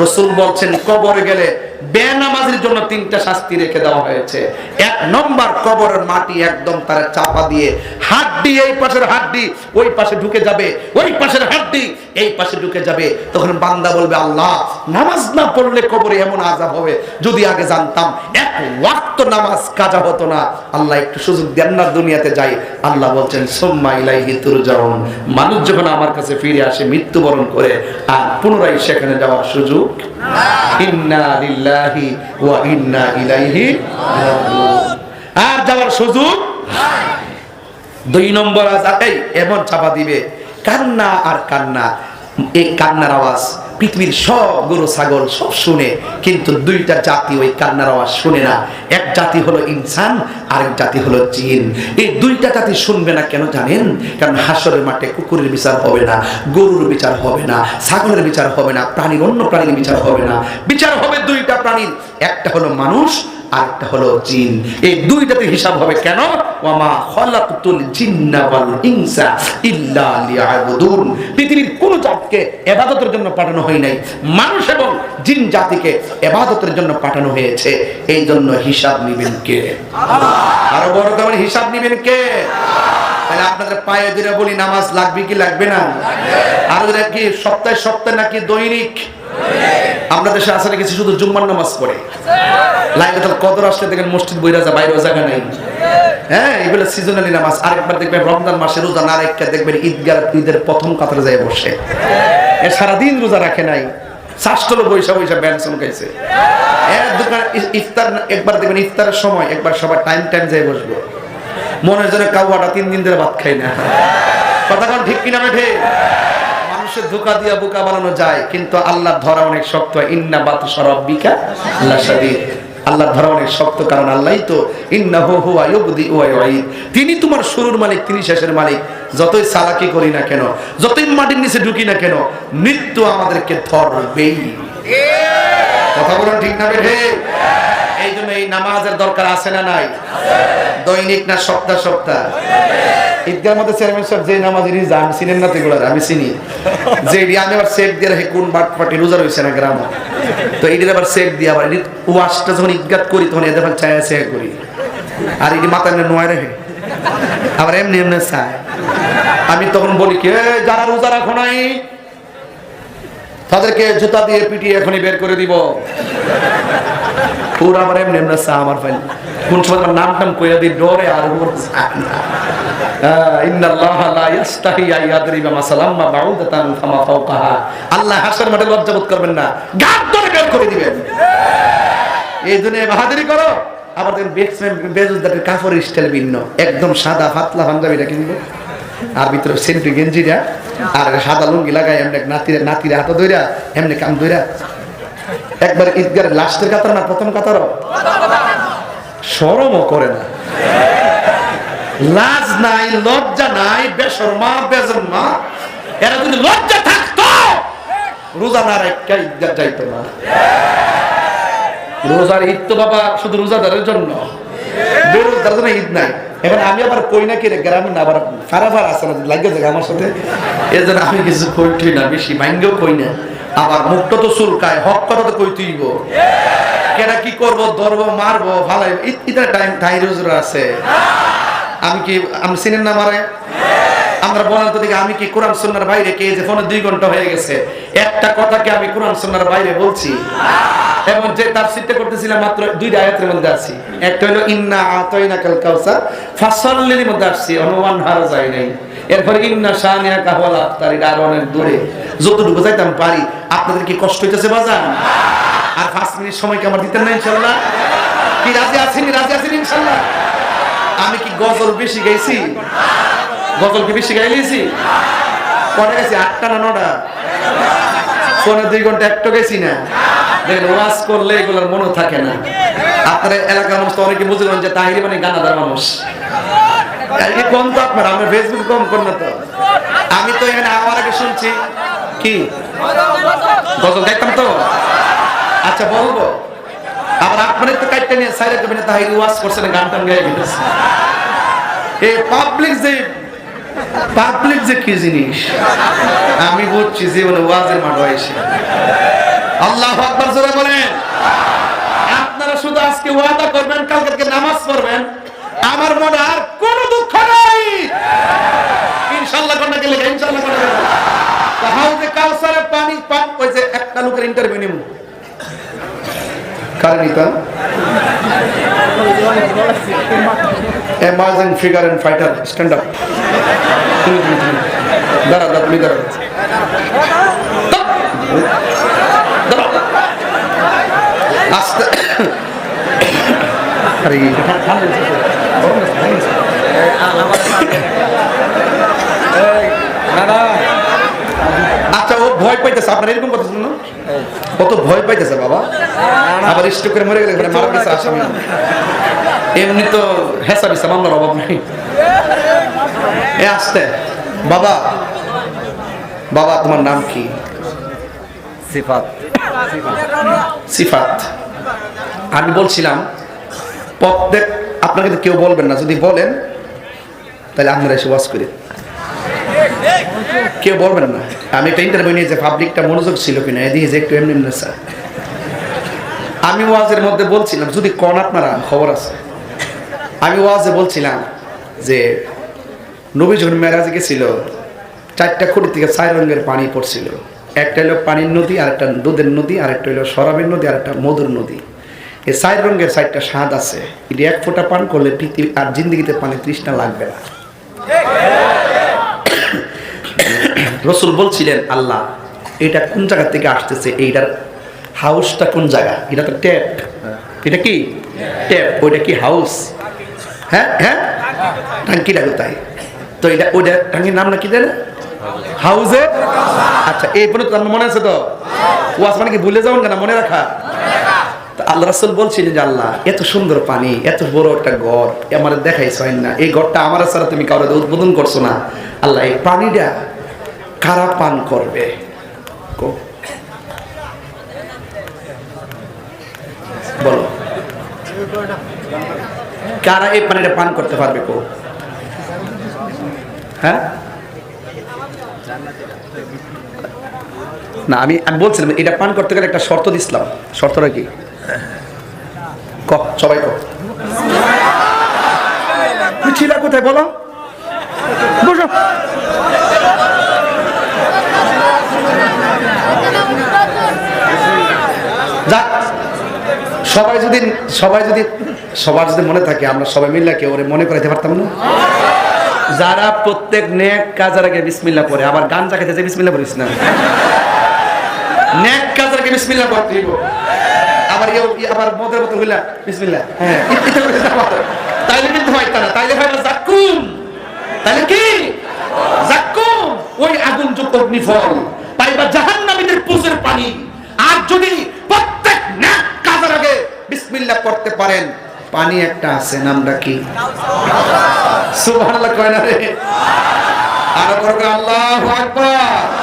রসুল বলছেন, কবরে গেলে বেনামাজির জন্য তিনটা শাস্তি রেখে দেওয়া হয়েছে। এক নম্বর, কবরের মাটি একদম তারা চাপা দিয়ে, হাড্ডি, এই পাশের হাড্ডি, ওই পাশে ঢুকে যাবে, ওই পাশের হাড্ডি এই পাশে ঢুকে যাবে তখন বান্দা বলবে আল্লাহ নামাজ না পড়লে কবরে এমন আজাব হবে যদি আগে জানতাম এক ওয়াক্ত নামাজ কাজা হতো না। আল্লাহ একটু সুযোগ দেন না দুনিয়াতে যাই। আল্লাহ বলছেন সোম্মা ইলাইহি তুরজাউন। মানুষ যখন আমার কাছে ফিরে আসে মৃত্যুবরণ করে আর পুনরায় সেখানে যাওয়ার সুযোগ ইন্না লিল্লাহি ওয়া ইন্না ইলাইহি রাজিউন। আর যাওয়ার সুযোগ দুই নম্বর এই এমন চাপা দিবে কান্না আর কান্না। এই কান্নার আওয়াজ পৃথিবীর সব গরু, ছাগল সব শুনে, কিন্তু দুইটা জাতি ওই কান্নার আওয়াজ শুনে না। এক জাতি হলো ইনসান, আরেক জাতি হলো জিন। এই দুইটা জাতি শুনবে না কেন জানেন? কারণ হাসরের মাঠে কুকুরের বিচার হবে না, গরুর বিচার হবে না, ছাগলের বিচার হবে না, প্রাণীর অন্য প্রাণীর বিচার হবে না। বিচার হবে দুইটা প্রাণীর। একটা হলো মানুষ আরেকটা হলো জিন। এই দুইটাতে হিসাব হবে কেন? ওয়ামা জিন্না ওয়াল ইনসা ইল্লা লিয়াবুদুন। পৃথিবীর কোন জাতকে ইবাদতের জন্য পাঠানো হয় নাই। মানুষ এবং জিন জাতিকে ইবাদতের জন্য পাঠানো হয়েছে। এই জন্য হিসাব নেবেন কে? আরও বড় হিসাব নেবেন কে? তাহলে আপনাদের পায়ে বলি, নামাজ লাগবে কি লাগবে না? আর কি, সপ্তাহে সপ্তাহে নাকি দৈনিক? আমরা দেশে আসলে কিছু শুধু জুম্মার নামাজ পড়ে। লাইলাতুল কদর আসলে দেখেন মসজিদ বইরা যা বাইরেও জায়গা নেই। হ্যাঁ এগুলো সিজনালি নামাজ আরেকবার দেখবেন রমজান মাসে রোজা না রেখে দেখবেন ঈদগার ঈদের প্রথম কাতারে যায় বসে। এ সারাদিন রোজা রাখে নাই। শাস্তলো বৈশা বৈশা ব্যানসন খাইছে দোকান ইফতার একবার দেখবেন ইফতারের সময় একবার সবাই টাইম টাইম যায় বসবো। মনের জন্য কাউয়াটা তিন দিন ধরে ভাত খাই না। কথা কোন ঠিক কিনা বেঠে মানুষের ধোকা দিয়া বোকা বানানো যায়, কিন্তু আল্লাহর ধরা অনেক শক্ত ইন্না বাত সরব্বিকা আল্লাহ সাদিদ আল্লাহর ধরা অনেক শক্ত কারণ আল্লাহই তো। তিনি তোমার শুরুর মালিক, তিনি শেষের মালিক। যতই সালাকি করি না কেন, যতই মাটির নিচে ঢুকি না কেন, মৃত্যু আমাদেরকে ধরবেই। কথা বলুন ঠিক না বেঠে? এই জন্য এই নামাজের দরকার আছে না নাই? দৈনিক না সপ্তাহ সপ্তাহ? ঈদগার মধ্যে চেয়ারম্যান সাহেব যে নামাজ ইনি যান চিনেন না তেগুলার আমি চিনি। যে এটি আমি আবার চেক দিয়ে রাখি কোন বাট পাটি রোজা রয়েছে না গ্রাম। তো আবার দিয়ে আবার ওয়াশটা যখন ঈদগাত করি তখন এদের আবার চায়া করি। আর এটি মাথা এমনি নোয় রাখে। আবার এমনি এমনি চায়। আমি তখন বলি কি "এই, যারা রোজা রাখো নাই তাদেরকে জুতা দিয়ে পিটিয়ে এখনই বের করে দিব। এমনি এমনি আমার ফাইল। কোন সময় আমার নাম টাম কইয়া দিই ডরে আর। আহ, ইন্নাল্লাহা লা মাসালাম মা বাউদাতান ফামা ফাওকাহা। আল্লাহ হাসর মাঠে করবেন না। গাদ ধরে বের করে দিবেন। এই জন্য বাহাদুরি করো। আবার দেখেন বেক্সম্যান বেজুদারের স্টাইল ভিন্ন। একদম সাদা পাঞ্জাবিটা কিনবো আর ভিতরে সেন্ট্রি গেঞ্জিটা আর সাদা লুঙ্গি লাগাই এমনি নাতিরা নাতিরা হাতে ধইরা এমনি কাম ধইরা। একবার ঈদগার লাস্টের কাতার না প্রথম কাতার? সরমও করে না। লাজ নাই, লজ্জা নাই বেসরমা বেজন্মা এরা যদি লজ্জা থাকতো, রোজা না রেখা ঈদগার যাইতো না। রোজার ঈদ তো বাবা, শুধু রোজাদারের জন্য। ঈদ নাই। এবার আমি আবার কই না গ্রামে না, আবার না লাগে আমার সাথে। এর জন্য আমি কিছু কইটি না, বেশি ভাঙ্গেও কই না। আবার তো হক কথা তো কই তুইব? কেনা কি করব, ধরবো, মারবো ভালাই ইতার টাইম আছে। আমি কি আমি চিনেন না মারে? আমরা বলেন তো আমি কি কোরআন সুন্নার বাইরে কে? যে ফোনে দুই ঘণ্টা হয়ে গেছে। একটা কথাকে আমি কোরআন সুন্নার বাইরে বলছি? এবং যে তার সিটটা করতেছিলাম মাত্র দুইটা আয়াতের মধ্যে আছি। একটা হলো, ইন্না আতাইনা কাল কাউসার ফাসাল্লির মধ্যে আসছি, অনুমান হারা যায় নাই। এরপরে, ইন্না শানিয়া কাহওয়াল আফতার আরও অনেক দূরে। যতটুকু যাইতাম পারি, আপনাদের কি কষ্ট হইতেছে বাজান? আর পাঁচ মিনিট সময় কি আমার দিতেন না, ইনশাল্লাহ? কি রাজি আছেন রাজি আছেন ইনশাল্লাহ? আমি কি গজল বেশি গাইছি? গজল কি বেশি গাইলিছি কটা গেছি আটটা না নটা? ফোনে দুই ঘণ্টা একটু গেছি না। দেখেন, ওয়াজ করলে এগুলোর মনে থাকে না। আপনার এলাকার মানুষ তো অনেকে বুঝলেন যে তাহিরি মানে গানাদার মানুষ। কম তো আপনার আমরা ফেসবুক কম কর না তো। আমি তো এখানে আমার আগে শুনছি। কি? গজল গাইতাম তো। আচ্ছা বলব। আবার আপনাদের তো কাইটটা নিয়ে সাইরে দেবেন তাহিরি ওয়াজ করছেন গান টান গায়ে এই পাবলিক যে পাবলিক যে কি জিনিস? আমি বুঝছি জীবনে ওয়াজের মাঠ এসে। আল্লাহ আকবার জোরে বলেন। আপনারা শুধু আজকে ওয়াদা করবেন, কালকে নামাজ পড়বেন। আমার মনে আর কোনো দুঃখ নাই। ইনশাআল্লাহ কোন গেলে ইনশাআল্লাহ কোন হাউজে কাউসারে পানি, পান, ওই যে একটা লোকের ইন্টারভিউ নিব কারণ এটা Fighter, stand up. তুমি তুমি তুমি দাঁড়া দাঁড়া তুমি দাঁড়া। আস্তে আরে। আচ্ছা ও ভয় পাইতেছে আপনার এরকম কথা শুনুন ও তো ভয় পাইতেছে বাবা। আবার স্ট্রোক করে মরে গেলে মারা গেছে আসামি। এমনি তো হেসা বিসা মামলার অভাব নেই। এ আসতে। বাবা বাবা তোমার নাম কি? সিফাত। সিফাত। আমি বলছিলাম প্রত্যেক আপনাকে তো কেউ বলবেন না যদি বলেন তাহলে আপনারা এসে ওয়াজ করে কেউ বলবেন না। আমি একটা ইন্টারভিউ নিয়েছি পাবলিকটা মনোযোগ ছিল কিনা, এদিকে যে একটু এমনি এমনি স্যার। আমি ওয়াজের মধ্যে বলছিলাম, যদি কন আপনারা খবর আছে? আমি ওয়াজে বলছিলাম যে, নবী যখন মেরাজে গেছিল, চারটা খুঁটি থেকে চার রঙের পানি পড়ছিল। একটা হলো পানির নদী আর একটা দুধের নদী আর একটা হলো শরাবের নদী আর একটা মধুর নদী। এই চার রঙের চারটা স্বাদ আছে। এটি এক ফোঁটা পান করলে পৃথিবী আর জিন্দগিতে পানি তৃষ্ণা লাগবে না। রসুল বলছিলেন, আল্লাহ, এটা কোন জায়গা থেকে আসতেছে? এইটার হাউসটা কোন জায়গা? এটা তো ট্যাপ। এটা কি? ট্যাপ। ওইটা কি হাউস? হ্যাঁ হ্যাঁ? টাঙ্কিটা কোথায় তো এটা, ওইটা টাঙ্কির নাম না কি দেয় হাউসে? আচ্ছা এই পর্যন্ত আপনার মনে আছে তো? ওয়াজ মানে কি ভুলে যাবেন কেন মনে রাখা? আল্লাহ রাসুল বলছিলেন যে, আল্লাহ, এত সুন্দর পানি, এত বড় একটা ঘর আমার দেখাইছ না। এই ঘরটা আমার ছাড়া তুমি কারও উদ্বোধন করছ না। আল্লাহ, এই পানিটা কারা পান করবে? বলো। কারা এই পানিটা পান করতে পারবে কো? হ্যাঁ? না, আমি আমি বলছিলাম, এটা পান করতে গেলে একটা শর্ত দিছিলাম শর্তটা কি? ক, সবাই ছিলা কোথায় বলো? বসো। সবাই যদি সবাই যদি, সবার যদি মনে থাকে, আমরা সবাই মিললে কেউ মনে করাইতে পারতাম না। যারা প্রত্যেক নেক কাজের আগে বিসমিল্লাহ পড়ে, আবার গান জাগাইতে যে বিসমিল্লাহ পড়িস না। নেক কাজের আগে বিসমিল্লাহ পড়তে আবার আবার মদের মতো হইলা বিসমিল্লাহ হ্যাঁ। তাইলে কিন্তু হয় না, তাইলে হয় না জাকুম কি? জাকুম ওই আগুন যুক্ত অগ্নিফল। পাইবা জাহান্নামীদের পুজের পানি। আর যদি বিসমিল্লাহ পড়তে পারেন। পানি একটা আছে, নামটা কি? সুবহানাল্লাহ কয় না রে? আর করবে আল্লাহু আকবার।